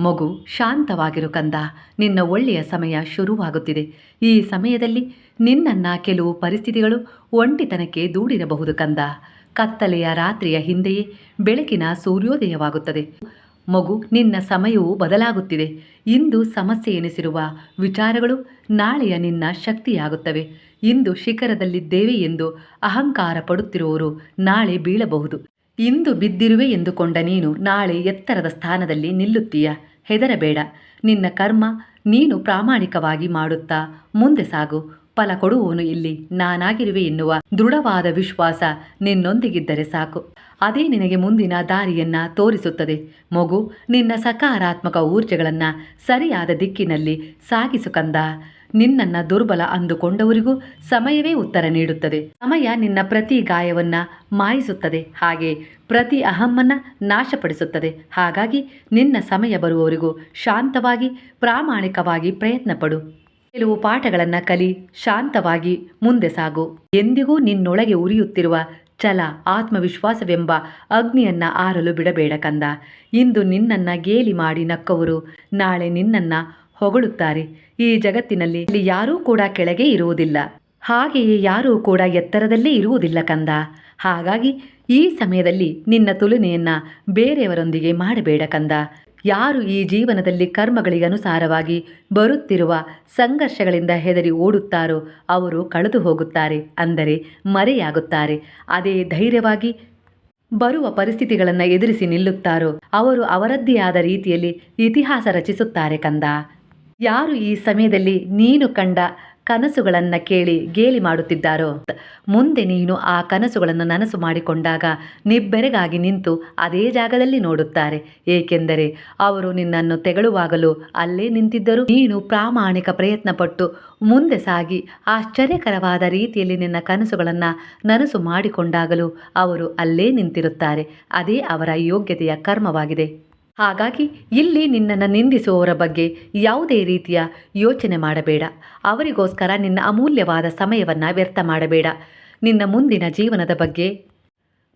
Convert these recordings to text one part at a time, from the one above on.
ಮಗು ಶಾಂತವಾಗಿರು ಕಂದ. ನಿನ್ನ ಒಳ್ಳೆಯ ಸಮಯ ಶುರುವಾಗುತ್ತಿದೆ. ಈ ಸಮಯದಲ್ಲಿ ನಿನ್ನನ್ನ ಕೆಲವು ಪರಿಸ್ಥಿತಿಗಳು ಒಂಟಿತನಕ್ಕೆ ದೂಡಿರಬಹುದು ಕಂದ. ಕತ್ತಲೆಯ ರಾತ್ರಿಯ ಹಿಂದೆಯೇ ಬೆಳಕಿನ ಸೂರ್ಯೋದಯವಾಗುತ್ತದೆ. ಮಗು, ನಿನ್ನ ಸಮಯವು ಬದಲಾಗುತ್ತಿದೆ. ಇಂದು ಸಮಸ್ಯೆ ಎನಿಸಿರುವ ವಿಚಾರಗಳು ನಾಳೆಯ ನಿನ್ನ ಶಕ್ತಿಯಾಗುತ್ತವೆ. ಇಂದು ಶಿಖರದಲ್ಲಿದ್ದೇವೆ ಎಂದು ಅಹಂಕಾರ ಪಡುತ್ತಿರುವವರು ನಾಳೆ ಬೀಳಬಹುದು. ಇಂದು ಬಿದ್ದಿರುವೆ ಎಂದುಕೊಂಡ ನೀನು ನಾಳೆ ಎತ್ತರದ ಸ್ಥಾನದಲ್ಲಿ ನಿಲ್ಲುತ್ತೀಯ. ಹೆದರಬೇಡ. ನಿನ್ನ ಕರ್ಮ ನೀನು ಪ್ರಾಮಾಣಿಕವಾಗಿ ಮಾಡುತ್ತಾ ಮುಂದೆ ಸಾಗು. ಫಲ ಕೊಡುವವನು ಇಲ್ಲಿ ನಾನಾಗಿರುವೆ ಎನ್ನುವ ದೃಢವಾದ ವಿಶ್ವಾಸ ನಿನ್ನೊಂದಿಗಿದ್ದರೆ ಸಾಕು. ಅದೇ ನಿನಗೆ ಮುಂದಿನ ದಾರಿಯನ್ನ ತೋರಿಸುತ್ತದೆ. ಮಗು, ನಿನ್ನ ಸಕಾರಾತ್ಮಕ ಊರ್ಜೆಗಳನ್ನು ಸರಿಯಾದ ದಿಕ್ಕಿನಲ್ಲಿ ಸಾಗಿಸು ಕಂದ. ನಿನ್ನನ್ನ ದುರ್ಬಲ ಅಂದುಕೊಂಡವರಿಗೂ ಸಮಯವೇ ಉತ್ತರ ನೀಡುತ್ತದೆ. ಸಮಯ ನಿನ್ನ ಪ್ರತಿ ಗಾಯವನ್ನು ಮಾಯಿಸುತ್ತದೆ. ಹಾಗೆ ಪ್ರತಿ ಅಹಮ್ಮನ್ನ ನಾಶಪಡಿಸುತ್ತದೆ. ಹಾಗಾಗಿ ನಿನ್ನ ಸಮಯ ಬರುವವರಿಗೂ ಶಾಂತವಾಗಿ, ಪ್ರಾಮಾಣಿಕವಾಗಿ ಪ್ರಯತ್ನಪಡು. ಕೆಲವು ಪಾಠಗಳನ್ನು ಕಲಿ, ಶಾಂತವಾಗಿ ಮುಂದೆ ಸಾಗು. ಎಂದಿಗೂ ನಿನ್ನೊಳಗೆ ಉರಿಯುತ್ತಿರುವ ಛಲ ಆತ್ಮವಿಶ್ವಾಸವೆಂಬ ಅಗ್ನಿಯನ್ನ ಆರಲು ಬಿಡಬೇಡ ಕಂದ. ಇಂದು ನಿನ್ನನ್ನ ಗೇಲಿ ಮಾಡಿ ನಕ್ಕವರು. ನಾಳೆ ನಿನ್ನನ್ನ ಹೊಗಳುತ್ತಾರೆ. ಈ ಜಗತ್ತಿನಲ್ಲಿ ಯಾರೂ ಕೂಡ ಕೆಳಗೆ ಇರುವುದಿಲ್ಲ. ಹಾಗೆಯೇ ಯಾರೂ ಕೂಡ ಎತ್ತರದಲ್ಲೇ ಇರುವುದಿಲ್ಲ ಕಂದ. ಹಾಗಾಗಿ ಈ ಸಮಯದಲ್ಲಿ ನಿನ್ನ ತುಲನೆಯನ್ನ ಬೇರೆಯವರೊಂದಿಗೆ ಮಾಡಬೇಡ ಕಂದ. ಯಾರು ಈ ಜೀವನದಲ್ಲಿ ಕರ್ಮಗಳಿಗೆ ಅನುಸಾರವಾಗಿ ಬರುತ್ತಿರುವ ಸಂಘರ್ಷಗಳಿಂದ ಹೆದರಿ ಓಡುತ್ತಾರೋ ಅವರು ಕಳೆದು ಹೋಗುತ್ತಾರೆ, ಅಂದರೆ ಮರೆಯಾಗುತ್ತಾರೆ. ಅದೇ ಧೈರ್ಯವಾಗಿ ಬರುವ ಪರಿಸ್ಥಿತಿಗಳನ್ನು ಎದುರಿಸಿ ನಿಲ್ಲುತ್ತಾರೋ ಅವರು ಅವರದ್ದೇ ಆದ ರೀತಿಯಲ್ಲಿ ಇತಿಹಾಸ ರಚಿಸುತ್ತಾರೆ ಕಂದ. ಯಾರು ಈ ಸಮಯದಲ್ಲಿ ನೀನು ಕಂಡ ಕನಸುಗಳನ್ನು ಕೇಳಿ ಗೇಲಿ ಮಾಡುತ್ತಿದ್ದಾರೋ? ಮುಂದೆ ನೀನು ಆ ಕನಸುಗಳನ್ನು ನನಸು ಮಾಡಿಕೊಂಡಾಗ ನಿಬ್ಬೆರಗಾಗಿ ನಿಂತು ಅದೇ ಜಾಗದಲ್ಲಿ ನೋಡುತ್ತಾರೆ. ಏಕೆಂದರೆ ಅವರು ನಿನ್ನನ್ನು ತೆಗಳುವಾಗಲೂ ಅಲ್ಲೇ ನಿಂತಿದ್ದರು. ನೀನು ಪ್ರಾಮಾಣಿಕ ಪ್ರಯತ್ನಪಟ್ಟು ಮುಂದೆ ಸಾಗಿ ಆಶ್ಚರ್ಯಕರವಾದ ರೀತಿಯಲ್ಲಿ ನಿನ್ನ ಕನಸುಗಳನ್ನು ನನಸು ಮಾಡಿಕೊಂಡಾಗಲೂ ಅವರು ಅಲ್ಲೇ ನಿಂತಿರುತ್ತಾರೆ. ಅದೇ ಅವರ ಯೋಗ್ಯತೆಯ ಕರ್ಮವಾಗಿದೆ. ಹಾಗಾಗಿ ಇಲ್ಲಿ ನಿನ್ನನ್ನು ನಿಂದಿಸುವವರ ಬಗ್ಗೆ ಯಾವುದೇ ರೀತಿಯ ಯೋಚನೆ ಮಾಡಬೇಡ. ಅವರಿಗೋಸ್ಕರ ನಿನ್ನ ಅಮೂಲ್ಯವಾದ ಸಮಯವನ್ನು ವ್ಯರ್ಥ ಮಾಡಬೇಡ. ನಿನ್ನ ಮುಂದಿನ ಜೀವನದ ಬಗ್ಗೆ,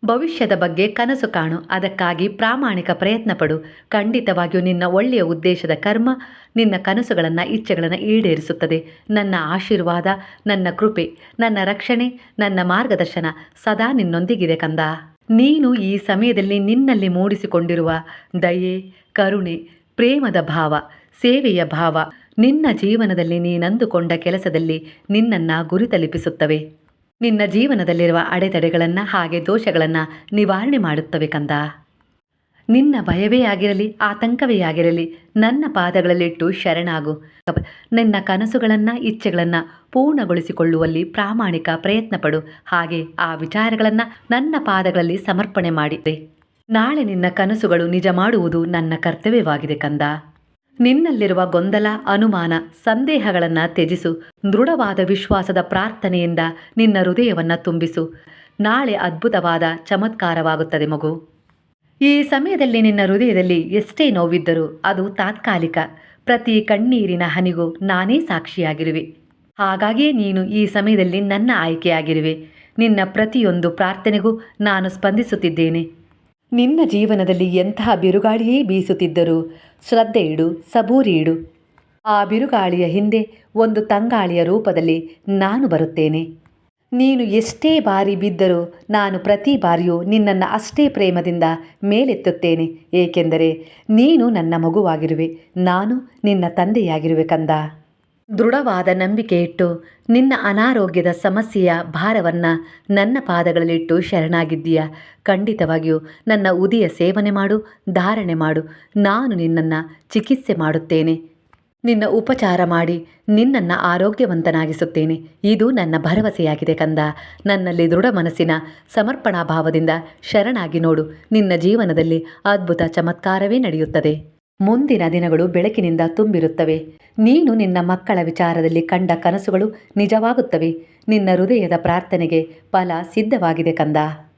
ಭವಿಷ್ಯದ ಬಗ್ಗೆ ಕನಸು ಕಾಣು. ಅದಕ್ಕಾಗಿ ಪ್ರಾಮಾಣಿಕ ಪ್ರಯತ್ನ ಪಡು. ಖಂಡಿತವಾಗಿಯೂ ನಿನ್ನ ಒಳ್ಳೆಯ ಉದ್ದೇಶದ ಕರ್ಮ ನಿನ್ನ ಕನಸುಗಳನ್ನು, ಇಚ್ಛೆಗಳನ್ನು ಈಡೇರಿಸುತ್ತದೆ. ನನ್ನ ಆಶೀರ್ವಾದ, ನನ್ನ ಕೃಪೆ, ನನ್ನ ರಕ್ಷಣೆ, ನನ್ನ ಮಾರ್ಗದರ್ಶನ ಸದಾ ನಿನ್ನೊಂದಿಗಿದೆ ಕಂದ. ನೀನು ಈ ಸಮಯದಲ್ಲಿ ನಿನ್ನಲ್ಲಿ ಮೂಡಿಸಿಕೊಂಡಿರುವ ದಯೆ, ಕರುಣೆ, ಪ್ರೇಮದ ಭಾವ, ಸೇವೆಯ ಭಾವ ನಿನ್ನ ಜೀವನದಲ್ಲಿ ನೀನಂದುಕೊಂಡ ಕೆಲಸದಲ್ಲಿ ನಿನ್ನನ್ನು ಗುರಿ ತಲುಪಿಸುತ್ತವೆ. ನಿನ್ನ ಜೀವನದಲ್ಲಿರುವ ಅಡೆತಡೆಗಳನ್ನು ಹಾಗೆ ದೋಷಗಳನ್ನು ನಿವಾರಣೆ ಮಾಡುತ್ತವೆ ಕಂದ. ನಿನ್ನ ಭಯವೇ ಆಗಿರಲಿ, ಆತಂಕವೇ ಆಗಿರಲಿ, ನನ್ನ ಪಾದಗಳಲ್ಲಿಟ್ಟು ಶರಣಾಗು. ನಿನ್ನ ಕನಸುಗಳನ್ನು, ಇಚ್ಛೆಗಳನ್ನು ಪೂರ್ಣಗೊಳಿಸಿಕೊಳ್ಳುವಲ್ಲಿ ಪ್ರಾಮಾಣಿಕ ಪ್ರಯತ್ನ ಪಡು ಹಾಗೆ ಆ ವಿಚಾರಗಳನ್ನು ನನ್ನ ಪಾದಗಳಲ್ಲಿ ಸಮರ್ಪಣೆ ಮಾಡಿದೆ ನಾಳೆ ನಿನ್ನ ಕನಸುಗಳು ನಿಜ ಮಾಡುವುದು ನನ್ನ ಕರ್ತವ್ಯವಾಗಿದೆ ಕಂದ. ನಿನ್ನಲ್ಲಿರುವ ಗೊಂದಲ, ಅನುಮಾನ, ಸಂದೇಹಗಳನ್ನು ತ್ಯಜಿಸು. ದೃಢವಾದ ವಿಶ್ವಾಸದ ಪ್ರಾರ್ಥನೆಯಿಂದ ನಿನ್ನ ಹೃದಯವನ್ನು ತುಂಬಿಸು. ನಾಳೆ ಅದ್ಭುತವಾದ, ಚಮತ್ಕಾರವಾಗುತ್ತದೆ ಮಗು. ಈ ಸಮಯದಲ್ಲಿ ನಿನ್ನ ಹೃದಯದಲ್ಲಿ ಎಷ್ಟೇ ನೋವಿದ್ದರೂ ಅದು ತಾತ್ಕಾಲಿಕ. ಪ್ರತಿ ಕಣ್ಣೀರಿನ ಹನಿಗೂ ನಾನೇ ಸಾಕ್ಷಿಯಾಗಿರುವೆ. ಹಾಗಾಗಿ ನೀನು ಈ ಸಮಯದಲ್ಲಿ ನನ್ನ ಆಯ್ಕೆಯಾಗಿರುವೆ. ನಿನ್ನ ಪ್ರತಿಯೊಂದು ಪ್ರಾರ್ಥನೆಗೂ ನಾನು ಸ್ಪಂದಿಸುತ್ತಿದ್ದೇನೆ. ನಿನ್ನ ಜೀವನದಲ್ಲಿ ಎಂತಹ ಬಿರುಗಾಳಿಯೇ ಬೀಸುತ್ತಿದ್ದರೂ ಶ್ರದ್ಧೆ ಇಡು, ಸಬೂರಿ ಇಡು. ಆ ಬಿರುಗಾಳಿಯ ಹಿಂದೆ ಒಂದು ತಂಗಾಳಿಯ ರೂಪದಲ್ಲಿ ನಾನು ಬರುತ್ತೇನೆ. ನೀನು ಎಷ್ಟೇ ಬಾರಿ ಬಿದ್ದರೂ ನಾನು ಪ್ರತಿ ಬಾರಿಯೂ ನಿನ್ನನ್ನು ಅಷ್ಟೇ ಪ್ರೇಮದಿಂದ ಮೇಲೆತ್ತುತ್ತೇನೆ, ಏಕೆಂದರೆ ನೀನು ನನ್ನ ಮಗುವಾಗಿರುವೆ, ನಾನು ನಿನ್ನ ತಂದೆಯಾಗಿರುವೆ ಕಂದ. ದೃಢವಾದ ನಂಬಿಕೆ ಇಟ್ಟು ನಿನ್ನ ಅನಾರೋಗ್ಯದ ಸಮಸ್ಯೆಯ ಭಾರವನ್ನು ನನ್ನ ಪಾದಗಳಲ್ಲಿಟ್ಟು ಶರಣಾಗಿದ್ದೀಯ. ಖಂಡಿತವಾಗಿಯೂ ನನ್ನ ಉದಿಯ ಸೇವನೆ ಮಾಡು, ಧಾರಣೆ ಮಾಡು, ನಾನು ನಿನ್ನನ್ನು ಚಿಕಿತ್ಸೆ ಮಾಡುತ್ತೇನೆ. ನಿನ್ನ ಉಪಚಾರ ಮಾಡಿ ನಿನ್ನನ್ನು ಆರೋಗ್ಯವಂತನಾಗಿಸುತ್ತೇನೆ. ಇದು ನನ್ನ ಭರವಸೆಯಾಗಿದೆ ಕಂದ. ನನ್ನಲ್ಲಿ ದೃಢ ಮನಸ್ಸಿನ ಸಮರ್ಪಣಾ ಭಾವದಿಂದ ಶರಣಾಗಿ ನೋಡು. ನಿನ್ನ ಜೀವನದಲ್ಲಿ ಅದ್ಭುತ ಚಮತ್ಕಾರವೇ ನಡೆಯುತ್ತದೆ. ಮುಂದಿನ ದಿನಗಳು ಬೆಳಕಿನಿಂದ ತುಂಬಿರುತ್ತವೆ. ನೀನು ನಿನ್ನ ಮಕ್ಕಳ ವಿಚಾರದಲ್ಲಿ ಕಂಡ ಕನಸುಗಳು ನಿಜವಾಗುತ್ತವೆ. ನಿನ್ನ ಹೃದಯದ ಪ್ರಾರ್ಥನೆಗೆ ಫಲ ಸಿದ್ಧವಾಗಿದೆ ಕಂದ.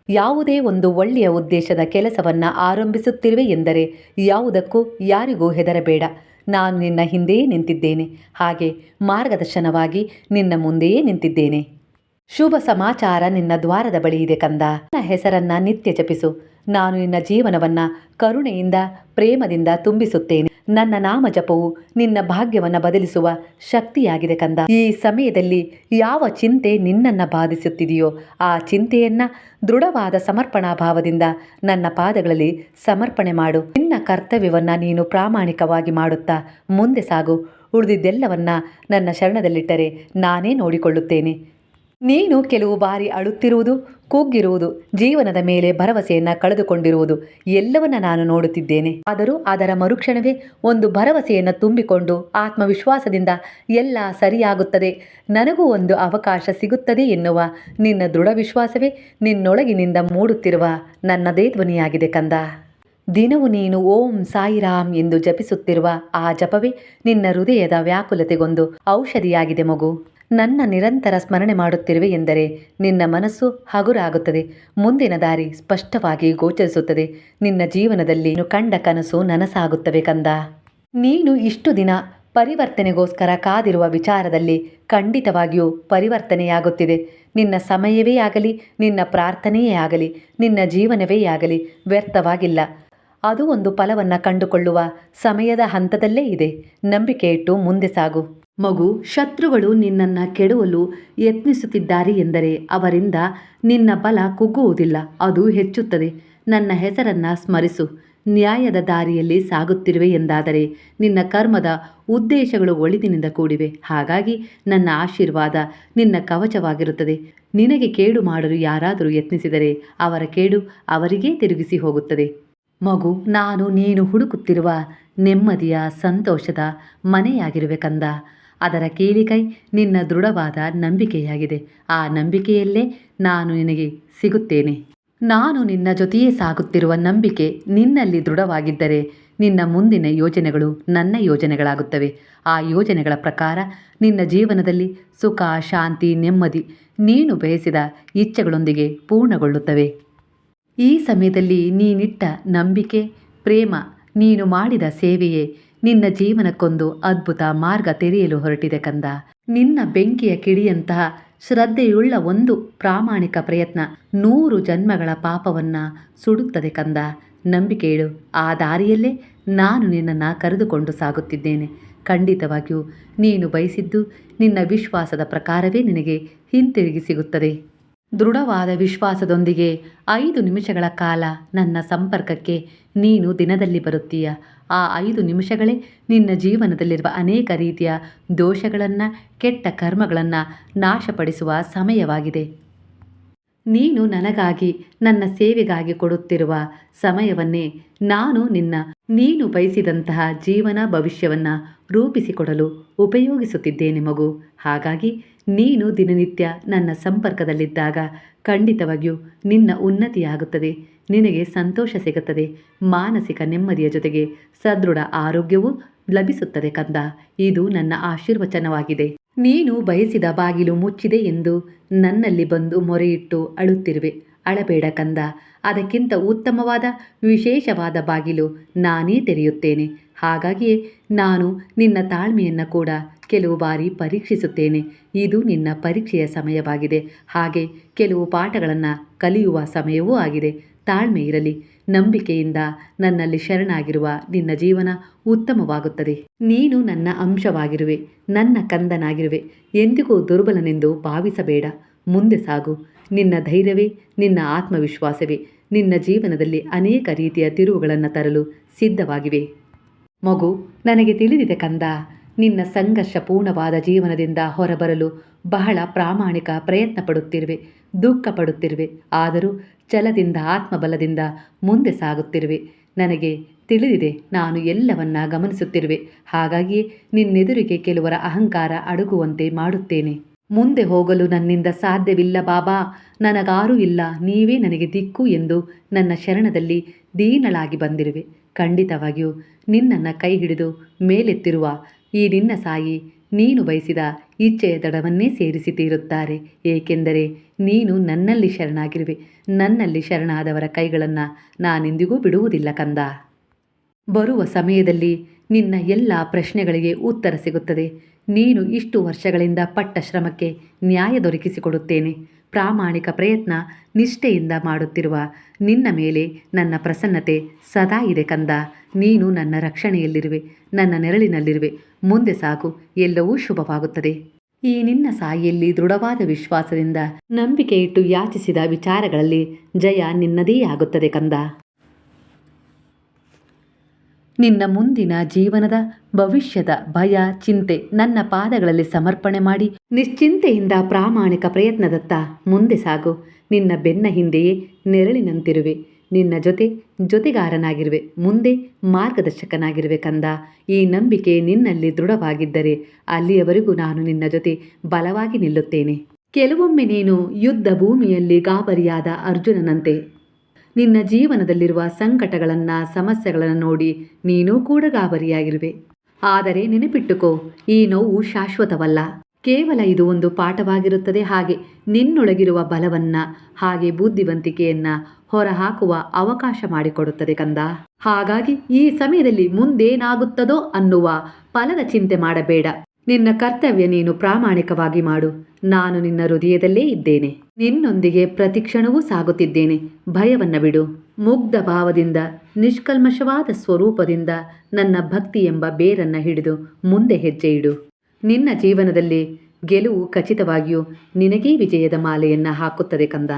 ಯಾವುದೇ ಒಂದು ಒಳ್ಳೆಯ ಉದ್ದೇಶದ ಕೆಲಸವನ್ನು ಆರಂಭಿಸುತ್ತಿರುವೆ ಎಂದರೆ ಯಾವುದಕ್ಕೂ ಯಾರಿಗೂ ಹೆದರಬೇಡ. ನಾನು ನಿನ್ನ ಹಿಂದೆಯೇ ನಿಂತಿದ್ದೇನೆ. ಹಾಗೆ ಮಾರ್ಗದರ್ಶನವಾಗಿ ನಿನ್ನ ಮುಂದೆಯೇ ನಿಂತಿದ್ದೇನೆ. ಶುಭ ಸಮಾಚಾರ ನಿನ್ನ ದ್ವಾರದ ಬಳಿ ಇದೆ ಕಂದ. ನನ್ನ ಹೆಸರನ್ನ ನಿತ್ಯ ಜಪಿಸು. ನಾನು ನಿನ್ನ ಜೀವನವನ್ನು ಕರುಣೆಯಿಂದ, ಪ್ರೇಮದಿಂದ ತುಂಬಿಸುತ್ತೇನೆ. ನನ್ನ ನಾಮ ಜಪವು ನಿನ್ನ ಭಾಗ್ಯವನ್ನು ಬದಲಿಸುವ ಶಕ್ತಿಯಾಗಿದೆ ಕಂದ. ಈ ಸಮಯದಲ್ಲಿ ಯಾವ ಚಿಂತೆ ನಿನ್ನನ್ನು ಬಾಧಿಸುತ್ತಿದೆಯೋ, ಆ ಚಿಂತೆಯನ್ನು ದೃಢವಾದ ಸಮರ್ಪಣಾ ಭಾವದಿಂದ ನನ್ನ ಪಾದಗಳಲ್ಲಿ ಸಮರ್ಪಣೆ ಮಾಡು. ನಿನ್ನ ಕರ್ತವ್ಯವನ್ನು ನೀನು ಪ್ರಾಮಾಣಿಕವಾಗಿ ಮಾಡುತ್ತಾ ಮುಂದೆ ಸಾಗು. ಉಳಿದಿದ್ದೆಲ್ಲವನ್ನ ನನ್ನ ಶರಣದಲ್ಲಿಟ್ಟರೆ ನಾನೇ ನೋಡಿಕೊಳ್ಳುತ್ತೇನೆ. ನೀನು ಕೆಲವು ಬಾರಿ ಅಳುತ್ತಿರುವುದು ಕುಗ್ಗಿರುವುದು ಜೀವನದ ಮೇಲೆ ಭರವಸೆಯನ್ನು ಕಳೆದುಕೊಂಡಿರುವುದು ಎಲ್ಲವನ್ನ ನಾನು ನೋಡುತ್ತಿದ್ದೇನೆ. ಆದರೂ ಅದರ ಮರುಕ್ಷಣವೇ ಒಂದು ಭರವಸೆಯನ್ನು ತುಂಬಿಕೊಂಡು ಆತ್ಮವಿಶ್ವಾಸದಿಂದ ಎಲ್ಲ ಸರಿಯಾಗುತ್ತದೆ. ನನಗೂ ಒಂದು ಅವಕಾಶ ಸಿಗುತ್ತದೆ ಎನ್ನುವ ನಿನ್ನ ದೃಢ ವಿಶ್ವಾಸವೇ ನಿನ್ನೊಳಗಿನಿಂದ ಮೂಡುತ್ತಿರುವ ನನ್ನದೇ ಧ್ವನಿಯಾಗಿದೆ ಕಂದ. ದಿನವು ನೀನು ಓಂ ಸಾಯಿರಾಮ್ ಎಂದು ಜಪಿಸುತ್ತಿರುವ ಆ ಜಪವೇ ನಿನ್ನ ಹೃದಯದ ವ್ಯಾಕುಲತೆಗೊಂದು ಔಷಧಿಯಾಗಿದೆ ಮಗು. ನನ್ನ ನಿರಂತರ ಸ್ಮರಣೆ ಮಾಡುತ್ತಿರುವೆ ಎಂದರೆ ನಿನ್ನ ಮನಸ್ಸು ಹಗುರಾಗುತ್ತದೆ. ಮುಂದಿನ ದಾರಿ ಸ್ಪಷ್ಟವಾಗಿ ಗೋಚರಿಸುತ್ತದೆ. ನಿನ್ನ ಜೀವನದಲ್ಲಿ ಕಂಡ ಕನಸು ನನಸಾಗುತ್ತವೆ ಕಂದ. ನೀನು ಇಷ್ಟು ದಿನ ಪರಿವರ್ತನೆಗೋಸ್ಕರ ಕಾದಿರುವ ವಿಚಾರದಲ್ಲಿ ಖಂಡಿತವಾಗಿಯೂ ಪರಿವರ್ತನೆಯಾಗುತ್ತಿದೆ. ನಿನ್ನ ಸಮಯವೇ ಆಗಲಿ, ನಿನ್ನ ಪ್ರಾರ್ಥನೆಯೇ ಆಗಲಿ, ನಿನ್ನ ಜೀವನವೇ ಆಗಲಿ ವ್ಯರ್ಥವಾಗಿಲ್ಲ. ಅದು ಒಂದು ಫಲವನ್ನು ಕಂಡುಕೊಳ್ಳುವ ಸಮಯದ ಹಂತದಲ್ಲೇ ಇದೆ. ನಂಬಿಕೆ ಇಟ್ಟು ಮುಂದೆ ಸಾಗು. ಮಗು, ಶತ್ರುಗಳು ನಿನ್ನನ್ನು ಕೆಡುವಲು ಯತ್ನಿಸುತ್ತಿದ್ದಾರೆ ಎಂದರೆ ಅವರಿಂದ ನಿನ್ನ ಬಲ ಕುಗ್ಗುವುದಿಲ್ಲ, ಅದು ಹೆಚ್ಚುತ್ತದೆ. ನನ್ನ ಹೆಸರನ್ನು ಸ್ಮರಿಸು. ನ್ಯಾಯದ ದಾರಿಯಲ್ಲಿ ಸಾಗುತ್ತಿರುವೆ ಎಂದಾದರೆ ನಿನ್ನ ಕರ್ಮದ ಉದ್ದೇಶಗಳು ಒಳಿದಿನಿಂದ ಕೂಡಿವೆ. ಹಾಗಾಗಿ ನನ್ನ ಆಶೀರ್ವಾದ ನಿನ್ನ ಕವಚವಾಗಿರುತ್ತದೆ. ನಿನಗೆ ಕೇಡು ಮಾಡಲು ಯಾರಾದರೂ ಯತ್ನಿಸಿದರೆ ಅವರ ಕೇಡು ಅವರಿಗೇ ತಿರುಗಿಸಿ ಹೋಗುತ್ತದೆ. ಮಗು, ನಾನು ನೀನು ಹುಡುಕುತ್ತಿರುವ ನೆಮ್ಮದಿಯ ಸಂತೋಷದ ಮನೆಯಾಗಿರುವೆ ಕಂದ. ಅದರ ಕೀಲಿಕೈ ನಿನ್ನ ದೃಢವಾದ ನಂಬಿಕೆಯಾಗಿದೆ. ಆ ನಂಬಿಕೆಯಲ್ಲೇ ನಾನು ನಿನಗೆ ಸಿಗುತ್ತೇನೆ. ನಾನು ನಿನ್ನ ಜೊತೆಯೇ ಸಾಗುತ್ತಿರುವ ನಂಬಿಕೆ ನಿನ್ನಲ್ಲಿ ದೃಢವಾಗಿದ್ದರೆ ನಿನ್ನ ಮುಂದಿನ ಯೋಜನೆಗಳು ನನ್ನ ಯೋಜನೆಗಳಾಗುತ್ತವೆ. ಆ ಯೋಜನೆಗಳ ಪ್ರಕಾರ ನಿನ್ನ ಜೀವನದಲ್ಲಿ ಸುಖ, ಶಾಂತಿ, ನೆಮ್ಮದಿ, ನೀನು ಬಯಸಿದ ಇಚ್ಛೆಗಳೊಂದಿಗೆ ಪೂರ್ಣಗೊಳ್ಳುತ್ತವೆ. ಈ ಸಮಯದಲ್ಲಿ ನೀನಿಟ್ಟ ನಂಬಿಕೆ, ಪ್ರೇಮ, ನೀನು ಮಾಡಿದ ಸೇವೆಯೇ ನಿನ್ನ ಜೀವನಕ್ಕೊಂದು ಅದ್ಭುತ ಮಾರ್ಗ ತೆರೆಯಲು ಹೊರಟಿದೆ ಕಂದ. ನಿನ್ನ ಬೆಂಕಿಯ ಕಿಡಿಯಂತಹ ಶ್ರದ್ಧೆಯುಳ್ಳ ಒಂದು ಪ್ರಾಮಾಣಿಕ ಪ್ರಯತ್ನ ನೂರು ಜನ್ಮಗಳ ಪಾಪವನ್ನು ಸುಡುತ್ತದೆ ಕಂದ. ನಂಬಿಕೆ ಇಡು, ಆ ದಾರಿಯಲ್ಲೇ ನಾನು ನಿನ್ನನ್ನು ಕರೆದುಕೊಂಡು ಸಾಗುತ್ತಿದ್ದೇನೆ. ಖಂಡಿತವಾಗಿಯೂ ನೀನು ಬಯಸಿದ್ದು ನಿನ್ನ ವಿಶ್ವಾಸದ ಪ್ರಕಾರವೇ ನಿನಗೆ ಹಿಂತಿರುಗಿ ಸಿಗುತ್ತದೆ. ದೃಢವಾದ ವಿಶ್ವಾಸದೊಂದಿಗೆ ಐದು ನಿಮಿಷಗಳ ಕಾಲ ನನ್ನ ಸಂಪರ್ಕಕ್ಕೆ ನೀನು ದಿನದಲ್ಲಿ ಬರುತ್ತೀಯ. ಆ ಐದು ನಿಮಿಷಗಳೇ ನಿನ್ನ ಜೀವನದಲ್ಲಿರುವ ಅನೇಕ ರೀತಿಯ ದೋಷಗಳನ್ನು, ಕೆಟ್ಟ ಕರ್ಮಗಳನ್ನು ನಾಶಪಡಿಸುವ ಸಮಯವಾಗಿದೆ. ನೀನು ನನಗಾಗಿ, ನನ್ನ ಸೇವೆಗಾಗಿ ಕೊಡುತ್ತಿರುವ ಸಮಯವನ್ನೇ ನಾನು ನಿನ್ನ, ನೀನು ಬಯಸಿದಂತಹ ಜೀವನ ಭವಿಷ್ಯವನ್ನು ರೂಪಿಸಿಕೊಡಲು ಉಪಯೋಗಿಸುತ್ತಿದ್ದೇನೆ ಮಗು. ಹಾಗಾಗಿ ನೀನು ದಿನನಿತ್ಯ ನನ್ನ ಸಂಪರ್ಕದಲ್ಲಿದ್ದಾಗ ಖಂಡಿತವಾಗಿಯೂ ನಿನ್ನ ಉನ್ನತಿಯಾಗುತ್ತದೆ. ನಿನಗೆ ಸಂತೋಷ ಸಿಗುತ್ತದೆ. ಮಾನಸಿಕ ನೆಮ್ಮದಿಯ ಜೊತೆಗೆ ಸದೃಢ ಆರೋಗ್ಯವೂ ಲಭಿಸುತ್ತದೆ ಕಂದ. ಇದು ನನ್ನ ಆಶೀರ್ವಚನವಾಗಿದೆ. ನೀನು ಬಯಸಿದ ಬಾಗಿಲು ಮುಚ್ಚಿದೆ ಎಂದು ನನ್ನಲ್ಲಿ ಬಂದು ಮೊರೆಯಿಟ್ಟು ಅಳುತ್ತಿರುವೆ. ಅಳಬೇಡ ಕಂದ. ಅದಕ್ಕಿಂತ ಉತ್ತಮವಾದ, ವಿಶೇಷವಾದ ಬಾಗಿಲು ನಾನೇ ತೆರೆಯುತ್ತೇನೆ. ಹಾಗಾಗಿಯೇ ನಾನು ನಿನ್ನ ತಾಳ್ಮೆಯನ್ನು ಕೂಡ ಕೆಲವು ಬಾರಿ ಪರೀಕ್ಷಿಸುತ್ತೇನೆ. ಇದು ನಿನ್ನ ಪರೀಕ್ಷೆಯ ಸಮಯವಾಗಿದೆ. ಹಾಗೆ ಕೆಲವು ಪಾಠಗಳನ್ನು ಕಲಿಯುವ ಸಮಯವೂ ಆಗಿದೆ. ತಾಳ್ಮೆ ಇರಲಿ. ನಂಬಿಕೆಯಿಂದ ನನ್ನಲ್ಲಿ ಶರಣಾಗಿರುವ ನಿನ್ನ ಜೀವನ ಉತ್ತಮವಾಗುತ್ತದೆ. ನೀನು ನನ್ನ ಅಂಶವಾಗಿರುವೆ. ನನ್ನ ಕಂದನಾಗಿರುವೆ. ಎಂದಿಗೂ ದುರ್ಬಲನೆಂದು ಭಾವಿಸಬೇಡ. ಮುಂದೆ ಸಾಗು. ನಿನ್ನ ಧೈರ್ಯವೇ, ನಿನ್ನ ಆತ್ಮವಿಶ್ವಾಸವೇ, ನಿನ್ನ ಜೀವನದಲ್ಲಿ ಅನೇಕ ರೀತಿಯ ತಿರುವುಗಳನ್ನು ತರಲು ಸಿದ್ಧವಾಗಿವೆ. ಮಗು, ನನಗೆ ತಿಳಿದಿದೆ ಕಂದ, ನಿನ್ನ ಸಂಘರ್ಷಪೂರ್ಣವಾದ ಜೀವನದಿಂದ ಹೊರಬರಲು ಬಹಳ ಪ್ರಾಮಾಣಿಕ ಪ್ರಯತ್ನ ಪಡುತ್ತಿರುವೆ, ದುಃಖ ಪಡುತ್ತಿರುವೆ, ಆದರೂ ಛಲದಿಂದ, ಆತ್ಮಬಲದಿಂದ ಮುಂದೆ ಸಾಗುತ್ತಿರುವೆ. ನನಗೆ ತಿಳಿದಿದೆ ನಾನು ಎಲ್ಲವನ್ನ ಗಮನಿಸುತ್ತಿರುವೆ, ಹಾಗಾಗಿಯೇ ನಿನ್ನೆದುರಿಗೆ ಕೆಲವರ ಅಹಂಕಾರ ಅಡಗುವಂತೆ ಮಾಡುತ್ತೇನೆ. ಮುಂದೆ ಹೋಗಲು ನನ್ನಿಂದ ಸಾಧ್ಯವಿಲ್ಲ ಬಾಬಾ. ನನಗಾರೂ ಇಲ್ಲ. ನೀವೇ ನನಗೆ ದಿಕ್ಕು ಎಂದು ನನ್ನ ಶರಣದಲ್ಲಿ ದೀನಳಾಗಿ ಬಂದಿರುವೆ. ಖಂಡಿತವಾಗಿಯೂ ನಿನ್ನನ್ನು ಕೈ ಹಿಡಿದು ಮೇಲೆತ್ತಿರುವ ಈ ನಿನ್ನ ಸಾಯಿ ನೀನು ಬಯಸಿದ ಇಚ್ಛೆಯ ದಡವನ್ನೇ ಸೇರಿಸಿ ತೀರುತ್ತಾರೆ. ಏಕೆಂದರೆ ನೀನು ನನ್ನಲ್ಲಿ ಶರಣಾಗಿರುವೆ. ನನ್ನಲ್ಲಿ ಶರಣಾದವರ ಕೈಗಳನ್ನು ನಾನೆಂದಿಗೂ ಬಿಡುವುದಿಲ್ಲ ಕಂದ. ಬರುವ ಸಮಯದಲ್ಲಿ ನಿನ್ನ ಎಲ್ಲ ಪ್ರಶ್ನೆಗಳಿಗೆ ಉತ್ತರ ಸಿಗುತ್ತದೆ. ನೀನು ಇಷ್ಟು ವರ್ಷಗಳಿಂದ ಪಟ್ಟ ಶ್ರಮಕ್ಕೆ ನ್ಯಾಯ ದೊರಕಿಸಿಕೊಡುತ್ತೇನೆ. ಪ್ರಾಮಾಣಿಕ ಪ್ರಯತ್ನ ನಿಷ್ಠೆಯಿಂದ ಮಾಡುತ್ತಿರುವ ನಿನ್ನ ಮೇಲೆ ನನ್ನ ಪ್ರಸನ್ನತೆ ಸದಾ ಇದೆ ಕಂದ. ನೀನು ನನ್ನ ರಕ್ಷಣೆಯಲ್ಲಿರುವೆ, ನನ್ನ ನೆರಳಿನಲ್ಲಿರುವೆ. ಮುಂದೆ ಸಾಕು ಎಲ್ಲವೂ ಶುಭವಾಗುತ್ತದೆ. ಈ ನಿನ್ನ ಸಾಯಿಯಲ್ಲಿ ದೃಢವಾದ ವಿಶ್ವಾಸದಿಂದ ನಂಬಿಕೆ ಇಟ್ಟು ಯಾಚಿಸಿದ ವಿಚಾರಗಳಲ್ಲಿ ಜಯ ನಿನ್ನದೇ ಆಗುತ್ತದೆ ಕಂದ. ನಿನ್ನ ಮುಂದಿನ ಜೀವನದ ಭವಿಷ್ಯದ ಭಯ, ಚಿಂತೆ ನನ್ನ ಪಾದಗಳಲ್ಲಿ ಸಮರ್ಪಣೆ ಮಾಡಿ. ನಿಶ್ಚಿಂತೆಯಿಂದ ಪ್ರಾಮಾಣಿಕ ಪ್ರಯತ್ನದತ್ತ ಮುಂದೆ ಸಾಗು. ನಿನ್ನ ಬೆನ್ನ ಹಿಂದೆಯೇ ನೆರಳಿನಂತಿರುವೆ. ನಿನ್ನ ಜೊತೆ ಜೊತೆಗಾರನಾಗಿರುವೆ. ಮುಂದೆ ಮಾರ್ಗದರ್ಶಕನಾಗಿರುವೆ ಕಂದ. ಈ ನಂಬಿಕೆ ನಿನ್ನಲ್ಲಿ ದೃಢವಾಗಿದ್ದರೆ ಅಲ್ಲಿಯವರೆಗೂ ನಾನು ನಿನ್ನ ಜೊತೆ ಬಲವಾಗಿ ನಿಲ್ಲುತ್ತೇನೆ. ಕೆಲವೊಮ್ಮೆ ನೀನು ಯುದ್ಧ ಭೂಮಿಯಲ್ಲಿ ಗಾಬರಿಯಾದ ಅರ್ಜುನನಂತೆ ನಿನ್ನ ಜೀವನದಲ್ಲಿರುವ ಸಂಕಟಗಳನ್ನು, ಸಮಸ್ಯೆಗಳನ್ನು ನೋಡಿ ನೀನೂ ಕೂಡ ಗಾಬರಿಯಾಗಿರುವೆ. ಆದರೆ ನೆನಪಿಟ್ಟುಕೋ, ಈ ನೋವು ಶಾಶ್ವತವಲ್ಲ. ಕೇವಲ ಇದು ಒಂದು ಪಾಠವಾಗಿರುತ್ತದೆ. ಹಾಗೆ ನಿನ್ನೊಳಗಿರುವ ಬಲವನ್ನ, ಹಾಗೆ ಬುದ್ಧಿವಂತಿಕೆಯನ್ನ ಹೊರಹಾಕುವ ಅವಕಾಶ ಮಾಡಿಕೊಡುತ್ತದೆ ಕಂದ. ಹಾಗಾಗಿ ಈ ಸಮಯದಲ್ಲಿ ಮುಂದೇನಾಗುತ್ತದೋ ಅನ್ನುವ ಫಲದ ಚಿಂತೆ ಮಾಡಬೇಡ. ನಿನ್ನ ಕರ್ತವ್ಯ ನೀನು ಪ್ರಾಮಾಣಿಕವಾಗಿ ಮಾಡು. ನಾನು ನಿನ್ನ ಹೃದಯದಲ್ಲೇ ಇದ್ದೇನೆ. ನಿನ್ನೊಂದಿಗೆ ಪ್ರತಿಕ್ಷಣವೂ ಸಾಗುತ್ತಿದ್ದೇನೆ. ಭಯವನ್ನು ಬಿಡು. ಮುಗ್ಧ ಭಾವದಿಂದ, ನಿಷ್ಕಲ್ಮಶವಾದ ಸ್ವರೂಪದಿಂದ ನನ್ನ ಭಕ್ತಿ ಎಂಬ ಬೇರನ್ನ ಹಿಡಿದು ಮುಂದೆ ಹೆಜ್ಜೆ ಇಡು. ನಿನ್ನ ಜೀವನದಲ್ಲಿ ಗೆಲುವು ಖಚಿತವಾಗಿಯೂ ನಿನಗೇ ವಿಜಯದ ಮಾಲೆಯನ್ನು ಹಾಕುತ್ತದೆ ಕಂದ.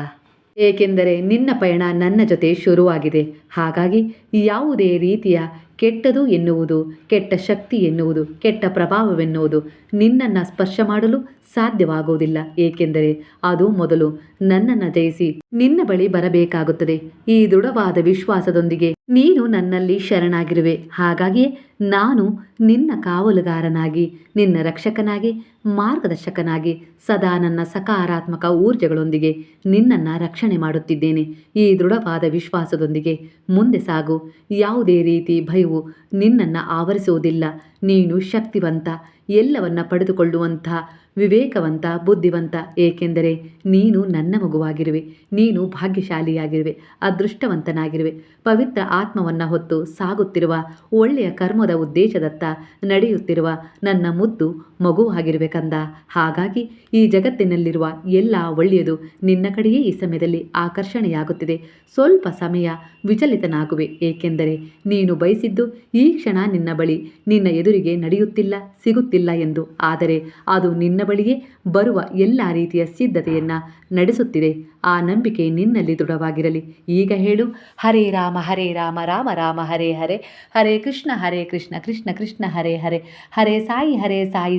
ಏಕೆಂದರೆ ನಿನ್ನ ಪಯಣ ನನ್ನ ಜೊತೆ ಶುರುವಾಗಿದೆ. ಹಾಗಾಗಿ ಯಾವುದೇ ರೀತಿಯ ಕೆಟ್ಟದು ಎನ್ನುವುದು, ಕೆಟ್ಟ ಶಕ್ತಿ ಎನ್ನುವುದು, ಕೆಟ್ಟ ಪ್ರಭಾವವೆನ್ನುವುದು ನಿನ್ನನ್ನು ಸ್ಪರ್ಶ ಮಾಡಲು ಸಾಧ್ಯವಾಗುವುದಿಲ್ಲ. ಏಕೆಂದರೆ ಅದು ಮೊದಲು ನನ್ನನ್ನು ಜಯಿಸಿ ನಿನ್ನ ಬಳಿ ಬರಬೇಕಾಗುತ್ತದೆ. ಈ ದೃಢವಾದ ವಿಶ್ವಾಸದೊಂದಿಗೆ ನೀನು ನನ್ನಲ್ಲಿ ಶರಣಾಗಿರುವೆ. ಹಾಗಾಗಿಯೇ ನಾನು ನಿನ್ನ ಕಾವಲುಗಾರನಾಗಿ, ನಿನ್ನ ರಕ್ಷಕನಾಗಿ, ಮಾರ್ಗದರ್ಶಕನಾಗಿ ಸದಾ ನನ್ನ ಸಕಾರಾತ್ಮಕ ಊರ್ಜೆಗಳೊಂದಿಗೆ ನಿನ್ನನ್ನು ರಕ್ಷಣೆ ಮಾಡುತ್ತಿದ್ದೇನೆ. ಈ ದೃಢವಾದ ವಿಶ್ವಾಸದೊಂದಿಗೆ ಮುಂದೆ ಸಾಗು. ಯಾವುದೇ ರೀತಿ ಭಯವು ನಿನ್ನನ್ನು ಆವರಿಸುವುದಿಲ್ಲ. ನೀನು ಶಕ್ತಿವಂತ, ಎಲ್ಲವನ್ನ ಪಡೆದುಕೊಳ್ಳುವಂಥ, ವಿವೇಕವಂತ, ಬುದ್ಧಿವಂತ. ಏಕೆಂದರೆ ನೀನು ನನ್ನ ಮಗುವಾಗಿರುವೆ. ನೀನು ಭಾಗ್ಯಶಾಲಿಯಾಗಿರುವೆ, ಅದೃಷ್ಟವಂತನಾಗಿರುವೆ. ಪವಿತ್ರ ಆತ್ಮವನ್ನು ಹೊತ್ತು ಸಾಗುತ್ತಿರುವ ಒಳ್ಳೆಯ ಕರ್ಮದ ಉದ್ದೇಶದತ್ತ ನಡೆಯುತ್ತಿರುವ ನನ್ನ ಮುದ್ದು ಮಗುವಾಗಿರುವೆ ಆಗಿರಬೇಕಂದ. ಹಾಗಾಗಿ ಈ ಜಗತ್ತಿನಲ್ಲಿರುವ ಎಲ್ಲ ಒಳ್ಳೆಯದು ನಿನ್ನ ಕಡೆಯೇ ಈ ಸಮಯದಲ್ಲಿ ಆಕರ್ಷಣೆಯಾಗುತ್ತಿದೆ. ಸ್ವಲ್ಪ ಸಮಯ ವಿಚಲಿತನಾಗುವೆ, ಏಕೆಂದರೆ ನೀನು ಬಯಸಿದ್ದು ಈ ಕ್ಷಣ ನಿನ್ನ ಬಳಿ ನಿನ್ನ ಎದುರಿಗೆ ನಡೆಯುತ್ತಿಲ್ಲ, ಸಿಗುತ್ತಿಲ್ಲ ಎಂದು. ಆದರೆ ಅದು ನಿನ್ನ ಬಳಿಯೇ ಬರುವ ಎಲ್ಲ ರೀತಿಯ ಸಿದ್ಧತೆಯನ್ನು ನಡೆಸುತ್ತಿದೆ. ಆ ನಂಬಿಕೆ ನಿನ್ನಲ್ಲಿ ದೃಢವಾಗಿರಲಿ. ಈಗ ಹೇಳು, ಹರೇ ರಾಮ ಹರೇ ರಾಮ ರಾಮ ರಾಮ, ಹರೇ ಹರೇ. ಹರೇ ಕೃಷ್ಣ ಹರೇ ಕೃಷ್ಣ ಕೃಷ್ಣ ಕೃಷ್ಣ, ಹರೇ ಹರೇ. ಹರೇ ಸಾಯಿ ಹರೇ ಸಾಯಿ